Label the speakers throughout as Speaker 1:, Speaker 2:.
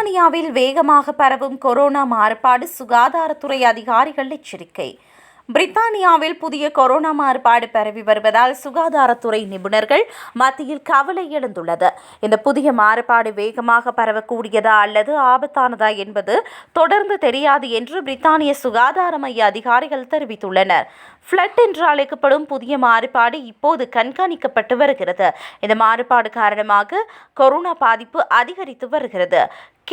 Speaker 1: பிரித்தானியாவில் வேகமாக பரவும் கொரோனா மாறுபாடு சுகாதாரத்துறை அதிகாரிகள் எச்சரிக்கை. பிரித்தானியாவில் புதிய கொரோனா மாறுபாடு பரவி வருவதால் சுகாதாரத்துறை நிபுணர்கள் மத்தியில் கவலை எழுந்துள்ளது. இந்த புதிய மாறுபாடு வேகமாக பரவக்கூடியதா அல்லது ஆபத்தானதா என்பது தொடர்ந்து தெரியாது என்று பிரித்தானிய சுகாதார மைய அதிகாரிகள் தெரிவித்துள்ளனர். ஃப்ளட் என்று அழைக்கப்படும் புதிய மாறுபாடு இப்போது கண்காணிக்கப்பட்டு வருகிறது. இந்த மாறுபாடு காரணமாக கொரோனா பாதிப்பு அதிகரித்து வருகிறது.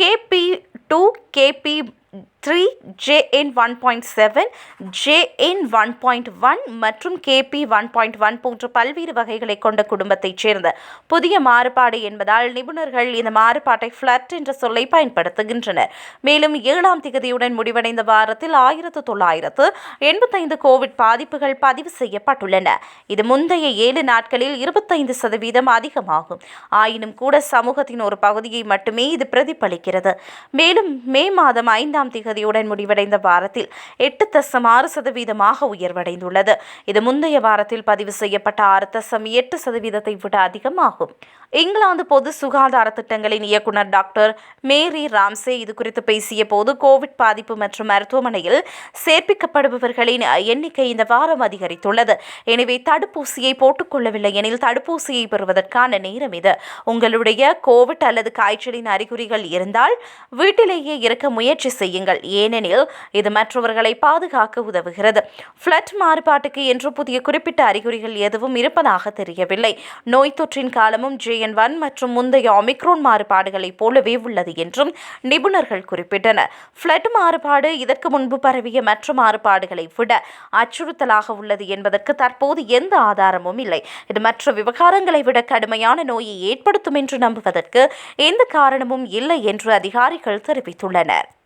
Speaker 1: KP two KP three JN one point seven JN one point one மற்றும் கேபி ஒன் பாயிண்ட் ஒன் போன்ற பல்வேறு வகைகளை கொண்ட குடும்பத்தைச் சேர்ந்த புதிய மாறுபாடு என்பதால் நிபுணர்கள் இந்த மாறுபாட்டை ஃப்ளட் என்ற சொல்லை பயன்படுத்துகின்றனர். மேலும் ஏழாம் திகதியுடன் முடிவடைந்த வாரத்தில் ஆயிரத்து தொள்ளாயிரத்து எண்பத்தைந்து கோவிட் பாதிப்புகள் பதிவு செய்யப்பட்டுள்ளன. இது முந்தைய ஏழு நாட்களில் இருபத்தைந்து சதவீதம் அதிகமாகும். ஆயினும் கூட சமூகத்தின் ஒரு பகுதியை மட்டுமே இது பிரதிபலிக்கிறது. மேலும் மே மாதம் ஐந்தாம் திகதி திகதியுடன் முடிவடைந்த வாரத்தில் எட்டு தசம் ஆறு சதவீதமாக உயர்வடைந்துள்ளது. இது முந்தைய வாரத்தில் பதிவு செய்யப்பட்ட ஆறு தசம் எட்டு சதவீதத்தை விட அதிகமாகும். இங்கிலாந்து பொது சுகாதார திட்டங்களின் இயக்குநர் டாக்டர் மேரி ராம்சே இது குறித்து பேசிய போது கோவிட் பாதிப்பு மற்றும் மருத்துவமனையில் சேர்ப்பிக்கப்படுபவர்களின் எண்ணிக்கை இந்த வாரம் அதிகரித்துள்ளது. எனவே தடுப்பூசியை போட்டுக்கொள்ளவில்லை எனில் தடுப்பூசியை பெறுவதற்கான நேரம் இது. உங்களுடைய கோவிட் அல்லது காய்ச்சலின் அறிகுறிகள் இருந்தால் வீட்டிலேயே இருக்க முயற்சி செய்யுங்கள். ஏனெனில் இது மற்றவர்களை பாதுகாக்க உதவுகிறது. ஃப்ளட் மாறுபாட்டுக்கு என்று புதிய குறிப்பிட்ட அறிகுறிகள் எதுவும் இருப்பதாக தெரியவில்லை. நோய் தொற்றின் காலமும் ஜேஎன் ஒன் மற்றும் முந்தைய ஒமிக்ரோன் மாறுபாடுகளைப் போலவே உள்ளது என்றும் நிபுணர்கள் குறிப்பிட்டனர். ஃப்ளட் மாறுபாடு இதற்கு முன்பு பரவிய மற்ற மாறுபாடுகளை விட அச்சுறுத்தலாக உள்ளது என்பதற்கு தற்போது எந்த ஆதாரமும் இல்லை. இது மற்ற விவகாரங்களை விட கடுமையான நோயை ஏற்படுத்தும் என்று நம்புவதற்கு எந்த காரணமும் இல்லை என்று அதிகாரிகள் தெரிவித்துள்ளனர்.